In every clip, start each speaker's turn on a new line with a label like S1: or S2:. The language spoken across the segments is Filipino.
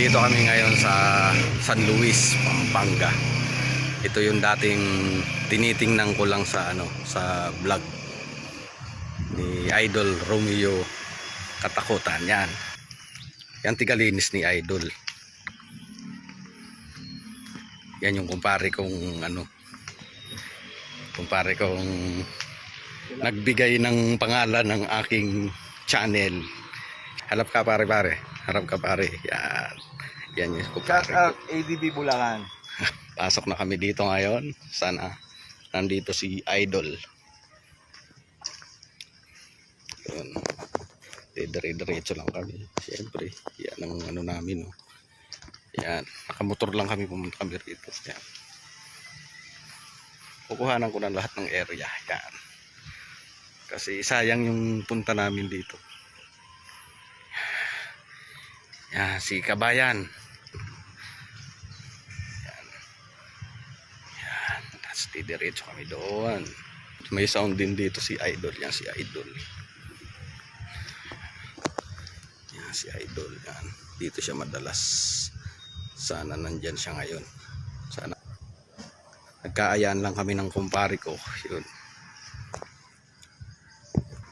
S1: Nandito kami ngayon sa San Luis, Pampanga. Ito yung dating tinitingnan ko lang sa ano, sa vlog ni Idol Romeo Katakutan yan. Yan tigalinis ni Idol. Yan yung kumpare kong ano kumpare kong nagbigay ng pangalan ng aking channel. Halap ka pare pare. Harap ka pare. Yan. Yan yung kumpare
S2: Shout out ADB Bulacan.
S1: Pasok na kami dito ngayon. Sana nandito si Idol. Yun. Dire-diretso lang kami. Siyempre, yan ang ano namin. No. Yan. Nakamotor lang kami pumunta kami rito. Yan. Kukuhanan ko na lahat ng area. Yan. Kasi sayang yung punta namin dito. Yan, si Kabayan. Tapos didiretso kami doon. May sound din dito si Idol. Yan si Idol. Yan si Idol. Yan. Dito siya madalas. Sana nandyan siya ngayon. Sana. Nagkaayaan lang kami ng kumpare ko. Yun.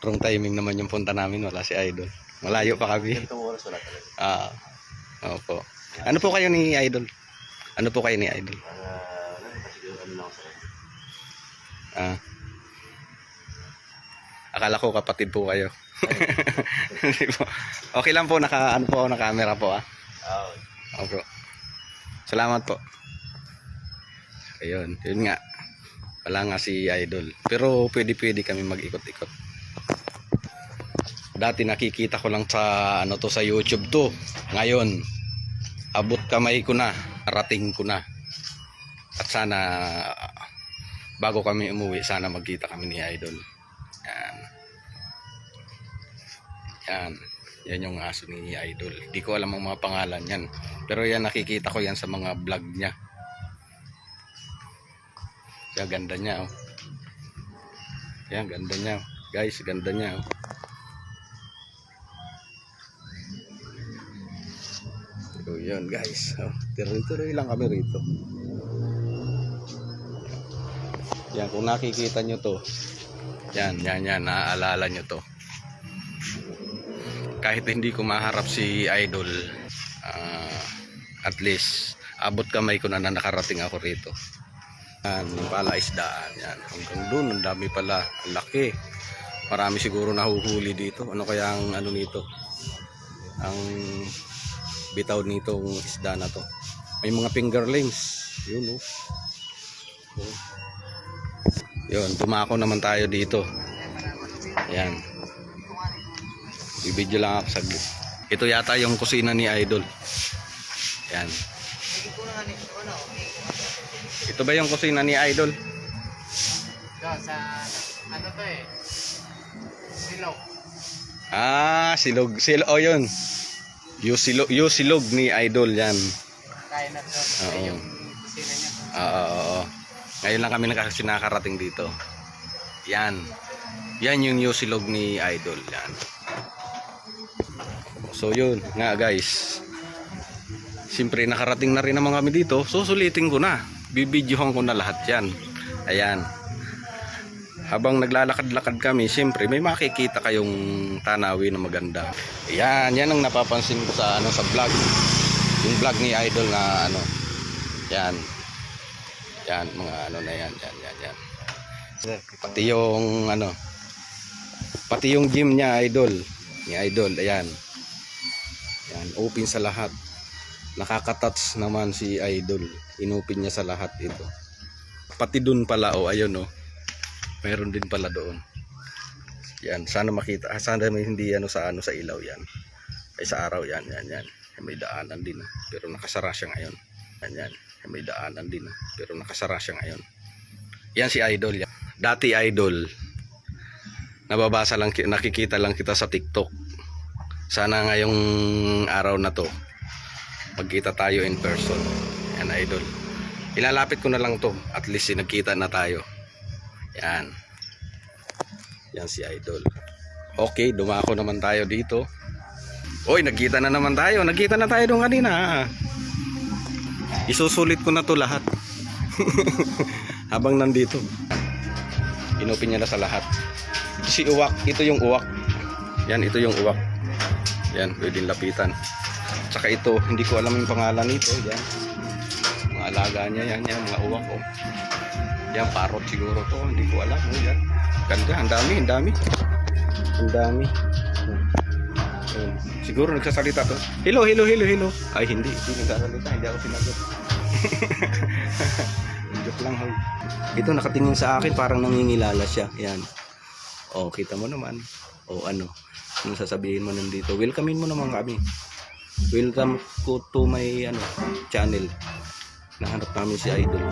S1: Wrong timing naman yung punta namin. Wala si Idol. Malayo pa kami.
S2: Ganitong oras wala talaga.
S1: Ah. opo. Ano po kayo ni Idol? Ano po kayo ni Idol?
S2: Ah, ano kasi yung ano lang ako sa kanya.
S1: Ah. Akala ko kapatid po kayo. Hindi po. okay lang po naka ano po na camera po ah.
S2: Ah,
S1: Opo. Salamat po. Ayun, yun nga. Wala nga si Idol. Pero pwede pwede kami mag-ikot-ikot. Dati nakikita ko lang sa ano to sa YouTube to. Ngayon, abot kamay ko na, rating ko na. At sana bago kami umuwi, sana magkita kami ni Idol. Yan. Yan. Yan yung aso ni Idol. Di ko alam ang mga pangalan yan. Pero yan nakikita ko yan sa mga vlog niya. Kaya ganda niya oh. Yan ganda niya. Guys, ganda niya oh. So yun guys. Oh, tuloy-tuloy lang kami rito. Yan, kung nakikita nyo to. Yan, yan, yan. Naaalala nyo to. Kahit hindi ko maharap si Idol ah, at least abot kamay ko na na nakarating ako rito. Yan yung pala isdaan yan. Hanggang doon ang dami pala. Ang laki. Marami siguro nahuhuli dito. Ano kaya ang ano nito? Ang bitaw nitong isda na to. May mga fingerlings yun oh. Oh. Yun tumako naman tayo dito yan Bibidyo lang ako saglit. Ito yata yung kusina ni Idol. Yan. Ito ba yung kusina ni Idol?
S3: Ito, sa, ano to eh, silog.
S1: Ah, silog. Sil oh, yun. Yung silog, yung silog ni Idol yan.
S3: Kaya na to,
S1: Oo.
S3: yung kusina niya.
S1: Oo, oo, oo. Ngayon lang kami nakakarating dito. Yan. Yan yung yung silog ni Idol. Yan. So yun nga guys. Siyempre nakarating na rin naman kami dito. Susulitin ko na. Bibidyohan ko na lahat yan. Ayan. Habang naglalakad-lakad kami, siyempre may makikita kayong tanawin na maganda. Ayan, yan ang napapansin ko sa ano sa vlog. Yung vlog ni Idol na ano. Yan. Yan, mga ano na yan, yan, yan, yan. Pati yung ano, pati yung gym niya, idol. Ni idol, ayan. Yan, open sa lahat. Nakaka-touch naman si idol. Inopen niya sa lahat ito. Pati dun pala, oh, ayun oh. Meron din pala doon. Yan, sana makita. ah, Sana may hindi ano sa ano sa ilaw yan. Ay sa araw yan, yan, yan. May daanan din. ah. Pero nakasara siya ngayon. Yan, yan. May daanan din. ah. Pero nakasara siya ngayon. Yan si Idol. Dati Idol. Nababasa lang, ki- nakikita lang kita sa TikTok. Sana ngayong araw na to, magkita tayo in person. Yan Idol. Ilalapit ko na lang to. At least nagkita na tayo. Yan. Yan si Idol. Okay, dumako naman tayo dito. Oy, nagkita na naman tayo. Nagkita na tayo doon kanina. Isusulit ko na to lahat. Habang nandito. Inopin niya na sa lahat. Si uwak. Ito yung uwak. Yan, ito yung uwak. Yan, pwedeng lapitan. Tsaka ito, hindi ko alam yung pangalan nito. Yan. Mga alaga niya yan. Yan, mga uwak. Oh. Yan, parot siguro to. Hindi ko alam. Oh, yan. Ganda, ang dami, ang dami. Ang dami. Ayun. Siguro nagsasalita to. Hello, hello, hello, hello. Ay, hindi. Hindi nagsasalita. Hindi ako sinagot. Joke lang, hoy. Ito nakatingin sa akin parang nangingilala siya. Yan. O, kita mo naman. O, ano. Ano sasabihin mo nandito? Welcomein mo naman kami. Welcome ko to my ano, channel. Nahanap namin si Idol.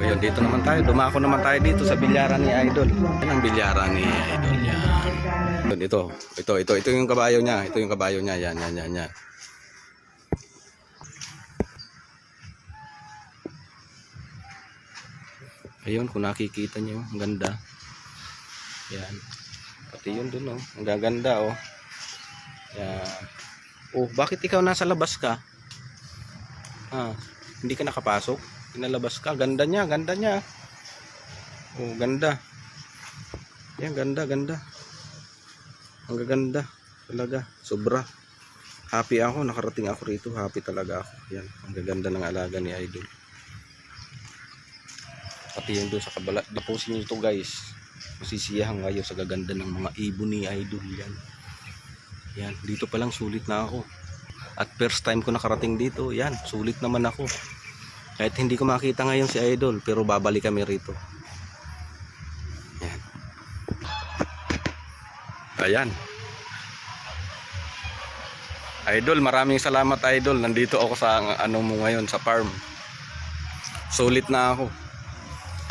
S1: Ayun, dito naman tayo. Dumako naman tayo dito sa bilyaran ni Idol. Yan ang bilyaran ni Idol. Yan. Ito, ito, ito, ito yung kabayo niya. Ito yung kabayo niya. Yan, yan, yan, yan. Ayun, kung nakikita niyo, ang ganda. Yan. Pati yun dun, oh. Ang gaganda, oh. Yan. Oh, bakit ikaw nasa labas ka? Ah, hindi ka nakapasok? Pinalabas ka. Ganda niya, ganda niya. Oh, ganda. Yan, ganda, ganda. Ang gaganda. Talaga. Sobra. Happy ako. Nakarating ako rito. Happy talaga ako. Yan. Ang gaganda ng alaga ni Idol. Pati yung doon sa kabala. Dapusin nyo ito guys. Masisiyahan kayo sa gaganda ng mga ibon ni Idol. Yan. Yan. Dito pa lang sulit na ako. At first time ko nakarating dito. Yan. Sulit naman ako. Kahit hindi ko makita ngayon si Idol. Pero babalik kami rito. Yan. Ayan. Idol, maraming salamat Idol. Nandito ako sa ano mo ngayon sa farm. Sulit na ako.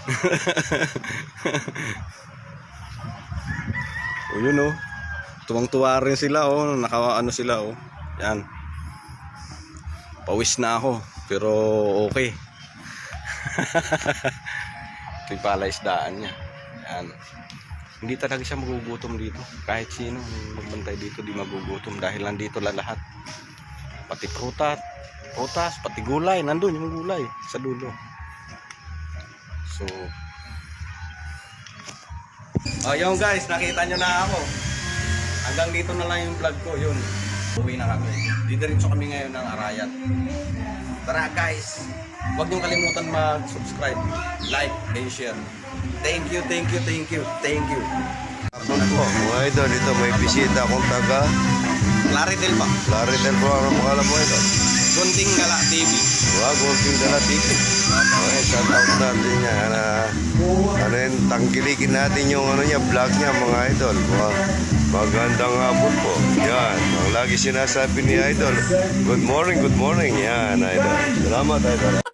S1: o yun oh. Tuwang-tuwa rin sila oh. Naka ano sila oh. Yan. Pawis na ako. Pero okay. Ito yung palaisdaan niya. Yan. Hindi talaga siya magugutom dito. Kahit sino magbantay dito di magugutom dahil nandito la lahat. Pati prutas, prutas, pati gulay, nandun yung gulay sa dulo. So, Ayun guys, nakita nyo na ako. Hanggang dito na lang yung vlog ko, yun. Uwi na kami. Didiretso kami ngayon ng Arayat. Tara guys, huwag niyong kalimutan mag-subscribe, like, and share. Thank you, thank you, thank you, thank you.
S4: Ano po, mga idol, ito may bisita akong taga
S1: Claridel pa.
S4: Claritel po ang pangalan mo ito.
S1: Gunting Gala TV.
S4: Wag, kunting dala tiki. Okay, shout out natin niya. Ano, ano yun, tangkilikin natin yung ano niya, vlog niya mga idol. Wow. Magandang hapon po. Yan, ang lagi sinasabi ni idol. Good morning, good morning. Yan, idol. Salamat idol.